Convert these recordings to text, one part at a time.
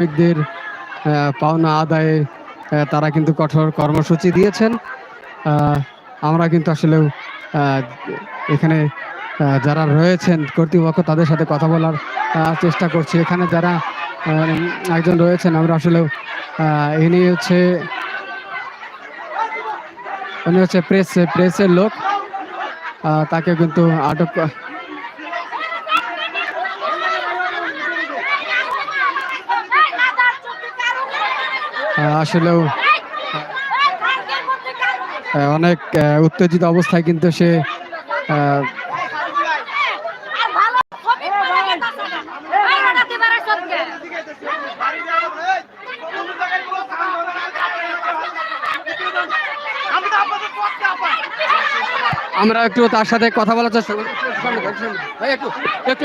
শ্রমিকদের পাওনা আদায়ে তারা কিন্তু কঠোর কর্মসূচি দিয়েছেন। আমরা কিন্তু আসলেও আহ, এখানে যারা রয়েছেন কর্তৃপক্ষ তাদের সাথে কথা বলার চেষ্টা করছি। এখানে যারা একজন রয়েছেন আমরা আসলেও আহ, ইনি হচ্ছে উনি হচ্ছে প্রেস প্রেসের লোক। তাকে কিন্তু আটক ক- আহ, আসলেও অনেক উত্তেজিত অবস্থায় কিন্তু সে আমরা একটু তার সাথে কথা বলার চেষ্টা একটু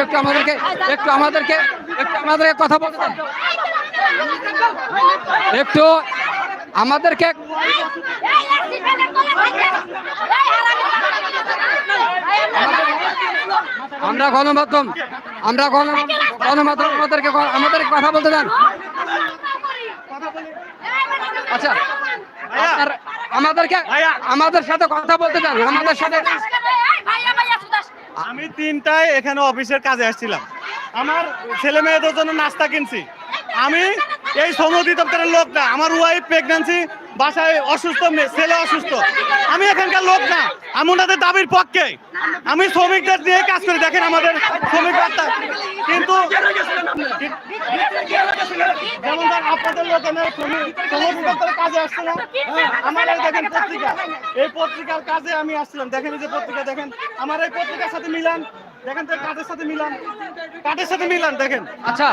একটু আমাদেরকে একটু আমাদেরকে একটু আমাদেরকে কথা বলতে একটু আমাদেরকে আমরা গণমাধ্যম আমরা গণমাধ্যম আমাদেরকে আমাদেরকে কথা বলতে দেন। আচ্ছা আমাদেরকে আমাদের সাথে কথা বলতে দেন আমাদের সাথে আমি তিনটায় এখানে অফিসের কাজে আসছিলাম। আমার ছেলে মেয়েদের জন্য নাস্তা কিনছি। আমি এই সমুদ্র দপ্তরের লোক না। আমার ওয়াইফ প্রেগন্যান্সি বাসায় অসুস্থ ছেলে অসুস্থ। আমি এখানকার লোক না। আমি ওনাদের দাবির পক্ষে। আমি শ্রমিকদের দিয়ে কাজ করি। দেখেন আমাদের শ্রমিক কিন্তু যেমন আপনাদের লোক কাজে আসছে না। হ্যাঁ, আমার দেখেন পত্রিকা। এই পত্রিকার কাজে আমি আসছিলাম। দেখেন এই যে পত্রিকা দেখেন। আমার এই পত্রিকার সাথে মিলান। দেখেন তো কাঠের সাথে মিলান। কাঠের সাথে মিলান দেখেন। আচ্ছা।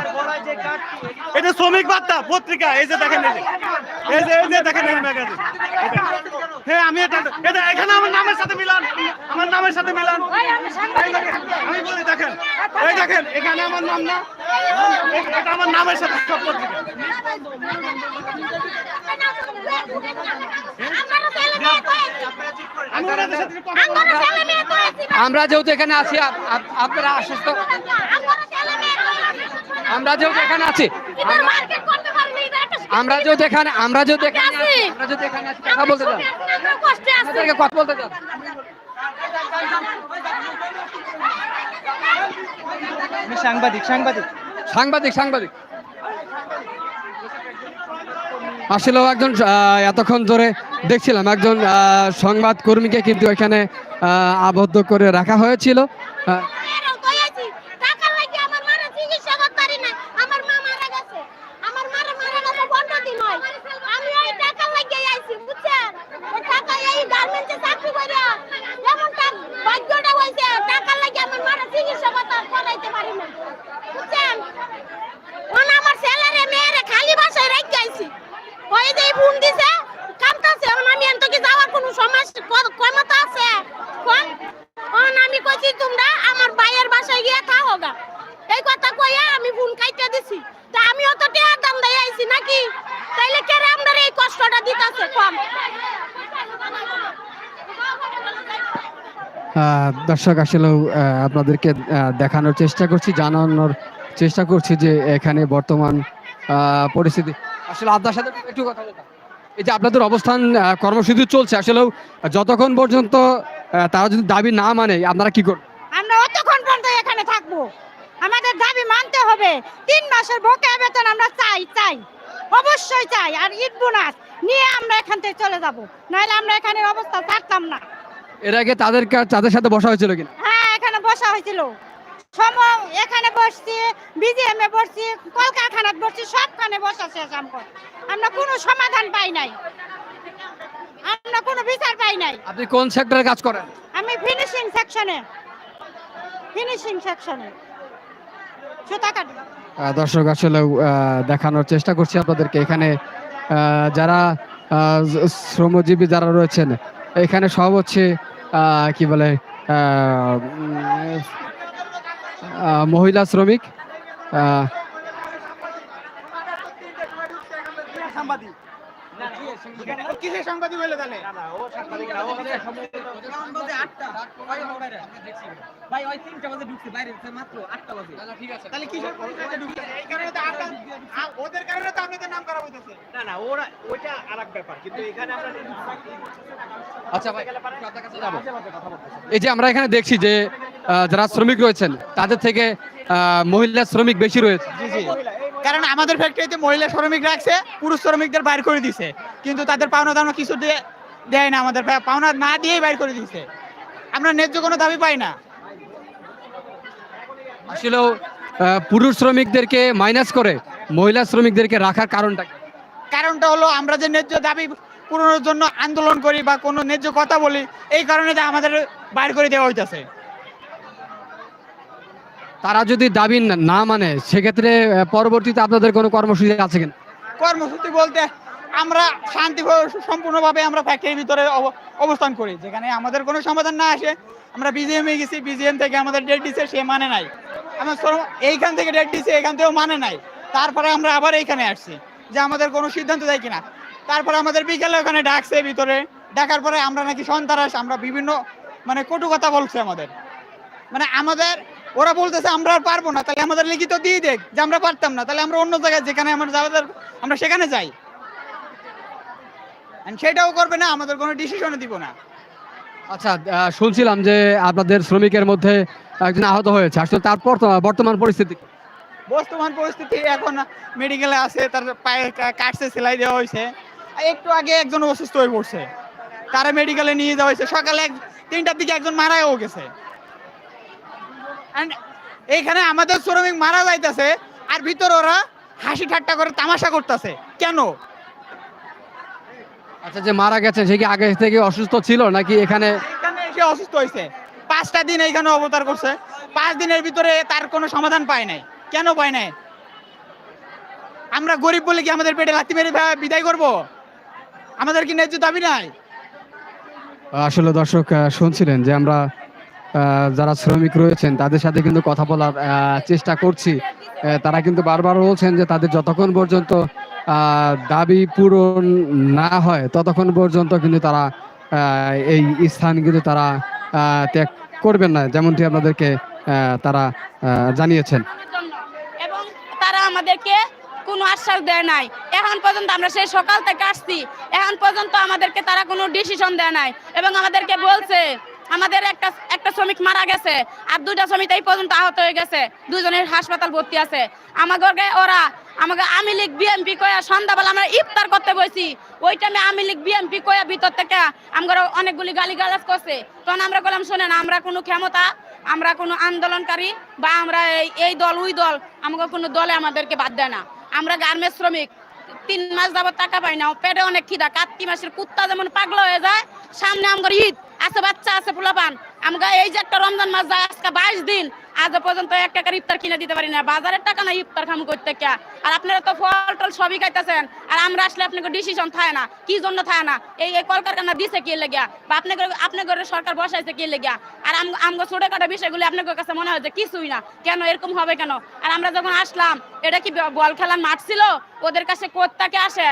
এটা শ্রমিক বার্তা পত্রিকা এই যে দেখেন এই যে। এই যে দেখেন এই ম্যাগাজিন হ্যাঁ আমি এটা এটা এখানে আমার নামের সাথে মিলান। আমার নামের সাথে মিলান। আমি বলি দেখেন। এই দেখেন এখানে আমার নাম না। এটা আমার নামের সাথে সব পত্রিকা। আমি ওনাদের সাথে কথা বলব। আমরা যেহেতু এখানে আছি আপ- আপ- আপনারা অসুস্থ আমরা যেহেতু এখানে আছি আমরা যেহেতু এখানে আমরা যেহেতু এখানে আমরা যেহেতু এখানে আছি কথা বলতে চান। কথা বলতে চান। সাংবাদিক সাংবাদিক। সাংবাদিক সাংবাদিক। আসলেও একজন এতক্ষণ ধরে দেখছিলাম একজন সংবাদ কর্মীকে কিন্তু এখানে আবদ্ধ করে রাখা হয়েছিল আহ, খালি বাসায় রেখে আইছি ওই যে ফোন দিছে কামতাছে এখন আমি এত কি যাওয়ার কোনো সমস্যা ক্ষমতা আছে কোন এখন আমি কইছি তোমরা আমার ভাইয়ের বাসায় গিয়ে থাকো গা এই কথা কইয়া আমি ফোন কাইটা দিছি তা আমি অত টাকা দাম দিয়ে আইছি নাকি তাইলে কেরে আমরা এই কষ্টটা দিতাছে কম আহ, দর্শক, আসলেও আপনাদেরকে দেখানোর চেষ্টা করছি, জানানোর চেষ্টা করছি যে এখানে বর্তমান পরিস্থিতি। আসলে আপনার সাথে একটু কথা বলতাম। এই যে আপনাদের অবস্থান কর্মসূচি চলছে, আসলেও যতক্ষণ পর্যন্ত তারা যদি দাবি না মানে আপনারা কি করবেন? আমরা অতক্ষণ পর্যন্ত এখানে থাকব। আমাদের দাবি মানতে হবে। তিন মাসের বকেয়া বেতন আমরা চাই চাই। অবশ্যই চাই। আর ঈদ বোনাস নিয়ে আমরা এখান থেকে চলে যাব। নাহলে আমরা এখানে অবস্থা থাকতাম না। এর আগে তাদের তাদের সাথে বসা হয়েছিল কিনা? হ্যাঁ এখানে বসা হয়েছিল। সম এখানে বসছি বিজিএম এ বসছি কলকারখানাত বসছি সবখানে বসা শেষ আমার আমরা কোনো সমাধান পাই নাই। আমরা কোনো বিচার পাই নাই। আপনি কোন সেক্টরে কাজ করেন? আমি ফিনিশিং সেকশনে ফিনিশিং সেকশনে সুতা কাটি দর্শক আসলেও আহ, দেখানোর চেষ্টা করছি আপনাদেরকে। এখানে যারা শ্রমজীবী যারা রয়েছেন এখানে সব হচ্ছে কি বলে মহিলা শ্রমিক আহ, কিসের সাংবাদিক হইল তাহলে? ভাই ওই তিনটা বাজে ঢুকছে বাইরে মাত্র আটটা বাজে। তাহলে কিসের এই কারণে তো ওদের কারণে তো আপনাদের নাম খারাপ হইতেছে। না না ওরা ওইটা আরেক ব্যাপার কিন্তু এখানে আমরা আচ্ছা ভাই এই যে আমরা এখানে দেখছি যে যারা শ্রমিক রয়েছেন তাদের থেকে আহ, মহিলা শ্রমিক বেশি রয়েছে। জি জি। কারণ আমাদের ফ্যাক্টরিতে মহিলা শ্রমিক রাখছে পুরুষ শ্রমিকদের বাইর করে দিছে। কিন্তু তাদের পাওনা দাওনা কিছু দিয়ে দেয় না আমাদের পাওনা না দিয়েই বাইর করে দিছে। আমরা ন্যায্য কোনো দাবি পাই না। আসলেও পুরুষ শ্রমিকদেরকে মাইনাস করে মহিলা শ্রমিকদেরকে রাখার কারণটা কারণটা হলো আমরা যে ন্যায্য দাবি পূরণের জন্য আন্দোলন করি বা কোনো ন্যায্য কথা বলি এই কারণে যে আমাদের বাইর করে দেওয়া হইতাছে। তারা যদি দাবি না- মানে সেক্ষেত্রে পরবর্তীতে আপনাদের কোনো কর্মসূচি আছে কিনা? কর্মসূচি বলতে আমরা শান্তি সম্পূর্ণভাবে আমরা ফ্যাক্টরির ভিতরে অব- অবস্থান করি। যেখানে আমাদের কোনো সমাধান না আসে। আমরা বিজিএম গেছি বিজিএম থেকে আমাদের ডেট দিছে, সে মানে নাই। আমার এইখান থেকে ডেট দিছে, এখান থেকেও মানে নাই। তারপরে আমরা আবার এইখানে আসছি, যে আমাদের কোনো সিদ্ধান্ত দেয় কিনা। তারপরে আমাদের বিকেলে ওখানে ডাকছে ভিতরে। ডাকার পরে আমরা নাকি সন্তারাস, আমরা বিভিন্ন মানে কটু কথা বলছে আমাদের। মানে আমাদের ওরা বলতেছে আমরা আর পারব না তাহলে আমাদের লিখিত দিয়ে দেখ যে আমরা পারতাম না তাহলে আমরা অন্য জায়গায় যেখানে আমরা যাওয়ার আমরা সেখানে যাই। সেটাও করবে না আমাদের কোনো ডিসিশনও দিব না। আচ্ছা শুনছিলাম যে আপনাদের শ্রমিকের মধ্যে একজন আহত হয়েছে। আসলে তারপর বর্তমান পরিস্থিতি বর্তমান পরিস্থিতি এখন মেডিকেলে আছে তার পায়ে কাটছে সেলাই দেওয়া হয়েছে। একটু আগে একজন অসুস্থ হয়ে পড়ছে। তারা মেডিকেলে নিয়ে যাওয়া হয়েছে। সকালে তিনটার দিকে একজন মারাও গেছে। এইখানে আমাদের শ্রমিক মারা যাইতেছে আর ভিতরে ওরা হাসি ঠাট্টা করে তামাশা করতেছে। কেন? আচ্ছা যে মারা গেছে সে কি আগে থেকে অসুস্থ ছিল নাকি এখানে? এখানে এসে অসুস্থ হয়েছে পাঁচটা দিন এইখানে অবতার করছে। পাঁচ দিনের ভিতরে তার কোনো সমাধান পায় নাই। কেন পায় নাই? আমরা গরিব বলে কি আমাদের পেটে লাথি মেরে বিদায় করব? আমাদের কি ন্যায্য দাবি নাই? আসলে দর্শক শুনছিলেন যে আমরা যারা শ্রমিক রয়েছেন, তাদের সাথে কিন্তু কথা বলার চেষ্টা করছি। তারা কিন্তু বারবার বলছেন যে তাদের যতক্ষণ পর্যন্ত দাবি পূরণ না হয়, ততক্ষণ পর্যন্ত কিন্তু তারা এই স্থান কিন্তু তারা ত্যাগ করবেন না, যেমনটি আপনাদেরকে তারা জানিয়েছেন। এবং তারা আমাদেরকে কোনো আশ্বাস দেয় নাই। এখন পর্যন্ত আমরা সেই সকাল থেকে আসছি। এখন পর্যন্ত আমাদেরকে তারা কোনো ডিসিশন দেয় নাই। এবং আমাদেরকে বলছে আমাদের একটা একটা শ্রমিক মারা গেছে, আর দুইটা শ্রমিক এই পর্যন্ত আহত হয়ে গেছে। দুজনের হাসপাতাল ভর্তি আছে। আমাকে ওরা আমাকে আমি লীগ বিএমপি কয়া সন্ধ্যাবেলা আমরা ইফতার করতে বসি ওই টাইমে আমি লীগ বিএমপি কয়া ভিতর থেকে আমরা অনেকগুলি গালি গালাজ করছে তখন আমরা বললাম শোনেন, আমরা কোনো ক্ষমতা, আমরা কোনো আন্দোলনকারী বা আমরা এই এই দল, ওই দল আমাকে কোনো দলে আমাদেরকে বাদ দেয় না। আমরা গার্মেন্টস শ্রমিক, তিন মাস যাবত টাকা পাই না, পেটে অনেক খিদা, কার্তিক মাসের কুত্তা যেমন পাগলা হয়ে যায়, সামনে আমার ঈদ। আছে, বাচ্চা আছে, পোলাপান। আমরা এই যে একটা রমজান মাস যায়, আজকে বাইশ দিন আজ পর্যন্ত এক টাকার ইফতার কিনে দিতে পারি না। বাজারের টাকা না ইফতার খাম করতে কে? আর আপনারা তো ফল টল সবই খাইতেছেন, আর আমরা আসলে আপনাকে ডিসিশন থাকে না, কি জন্য থাকে না? এই এই কলকারখানা দিছে কি লেগিয়া? বা আপনাকে আপনাকে সরকার বসাইছে কি লেগিয়া? আর আমগো ছোটখাটো বিষয়গুলি আপনার কাছে মনে হয় যে কিছুই না। কেন, এরকম হবে কেন? আর আমরা যখন আসলাম, এটা কি বল খেলার মাঠ ছিল? ওদের কাছে কোত্তাকে আসে?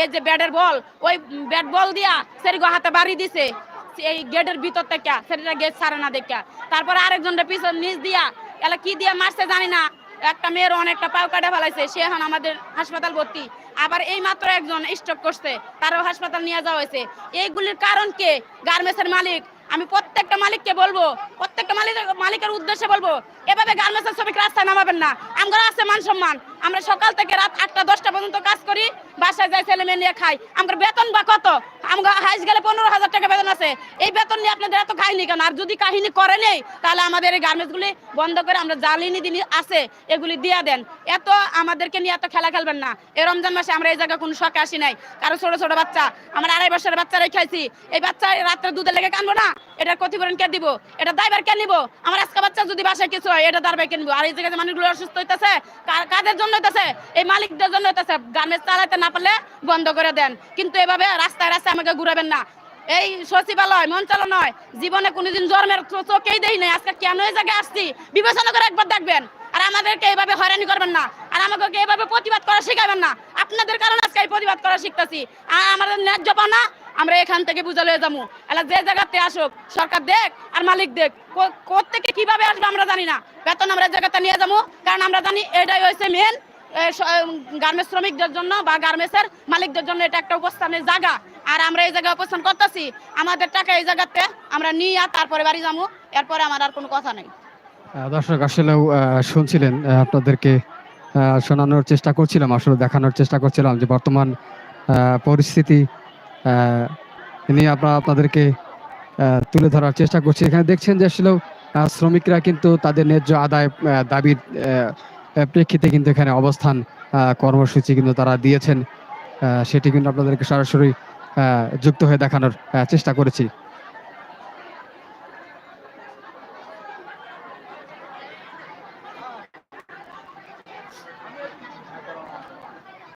এই যে ব্যাটের বল, ওই ব্যাট বল দিয়া সেরিগো হাতে বাড়ি দিছে। এই গেটের ভিতর থেকে সেটা গেট ছাড়ে না দেখা। তারপরে আরেকজনটা পিছন নিচ দিয়া, এলা কি দিয়া মারছে জানি না। একটা মেয়ের অনেকটা পাও কাটা ফেলাইছে, সে এখন আমাদের হাসপাতাল ভর্তি। আবার এই মাত্র একজন স্টক করছে, তারও হাসপাতাল নিয়ে যাওয়া হয়েছে। এইগুলির কারণ কে? গার্মেন্টসের মালিক। আমি প্রত্যেকটা মালিককে বলব প্রত্যেকটা মালিক মালিকের উদ্দেশ্যে বলব, এভাবে গার্মেন্টসের শ্রমিক রাস্তায় নামাবেন না। আমরা আছে মান সম্মান। আমরা সকাল থেকে রাত আটটা, দশটা পর্যন্ত কাজ করি, বাসায় যাই, ছেলে মেয়ে নিয়ে খাই। আমরা বেতন বা কত? আমরা হাইস গেলে পনেরো হাজার টাকা বেতন আছে। এই বেতন নিয়ে আপনাদের এত কাহিনী কেন? আর যদি কাহিনী করে নেই, তাহলে আমাদের এই গার্মেন্টসগুলি বন্ধ করে আমরা জালিনি দিন আছে, এগুলি দিয়ে দেন। এত আমাদেরকে নিয়ে এত খেলা খেলবেন না। এই রমজান মাসে আমরা এই জায়গায় কোনো শখে আসি নাই। কারও ছোট ছোট বাচ্চা, আমরা আড়াই বছরের বাচ্চারাই খাইছি। এই বাচ্চা রাত্রে দুধে লেগে কানবো না? এটা ক্ষতিপূরণ কে দিব? এটা দায়বার কে নিব? আমার আজকে বাচ্চা যদি বাসায় কিছু হয়, এটা দায়বার কে নিব? আর এই জায়গায় মানুষগুলো অসুস্থ হইতেছে কাদের জন্য হইতেছে? এই মালিকদের জন্য হইতেছে। গার্মেন্টস চালাতে না পারলে বন্ধ করে দেন। কিন্তু এভাবে রাস্তায় রাস্তায় আমাকে ঘুরাবেন না। এই সচিবালয় মঞ্চালয় জীবনে কোনোদিন জন্মের চোখেই দেই নাই। আজকে কেন এই জায়গায় আসছি? বিবেচনা করে একবার দেখবেন। আর আমাদেরকে এইভাবে হয়রানি করবেন না। আর আমাকে এইভাবে প্রতিবাদ করা শেখাবেন না। আপনাদের কারণে আজকে এই প্রতিবাদ করা শিখতেছি। আর আমাদের ন্যায্য পানা আমরা এখান থেকে বুঝে লয়ে যাব এলা যে জায়গাতে আসুক, সরকার দেখ আর মালিক দেখ থেকে কীভাবে আসবে আমরা জানি না। বেতন আমরা জায়গাতে নিয়ে যাব কারণ আমরা জানি এটাই হয়েছে মেন গার্মেন্টস শ্রমিকদের জন্য বা গার্মেন্টসের মালিকদের জন্য এটা একটা উপস্থানের জায়গা। আর আমরা এই জায়গায় উপস্থান করতেছি, আমাদের টাকা এই জায়গাতে আমরা নিয়ে তারপরে বাড়ি যাব এরপরে আমার আর কোনো কথা নেই। দর্শক আসলেও শুনছিলেন আপনাদেরকে শোনানোর চেষ্টা করছিলাম, আসলে দেখানোর চেষ্টা করছিলাম যে বর্তমান পরিস্থিতি নিয়ে আমরা আপনাদেরকে তুলে ধরার চেষ্টা করছি। এখানে দেখছেন যে আসলেও শ্রমিকরা কিন্তু তাদের ন্যায্য আদায় দাবির প্রেক্ষিতে কিন্তু এখানে অবস্থান কর্মসূচি কিন্তু তারা দিয়েছেন। সেটি কিন্তু আপনাদেরকে সরাসরি যুক্ত হয়ে দেখানোর চেষ্টা করেছি।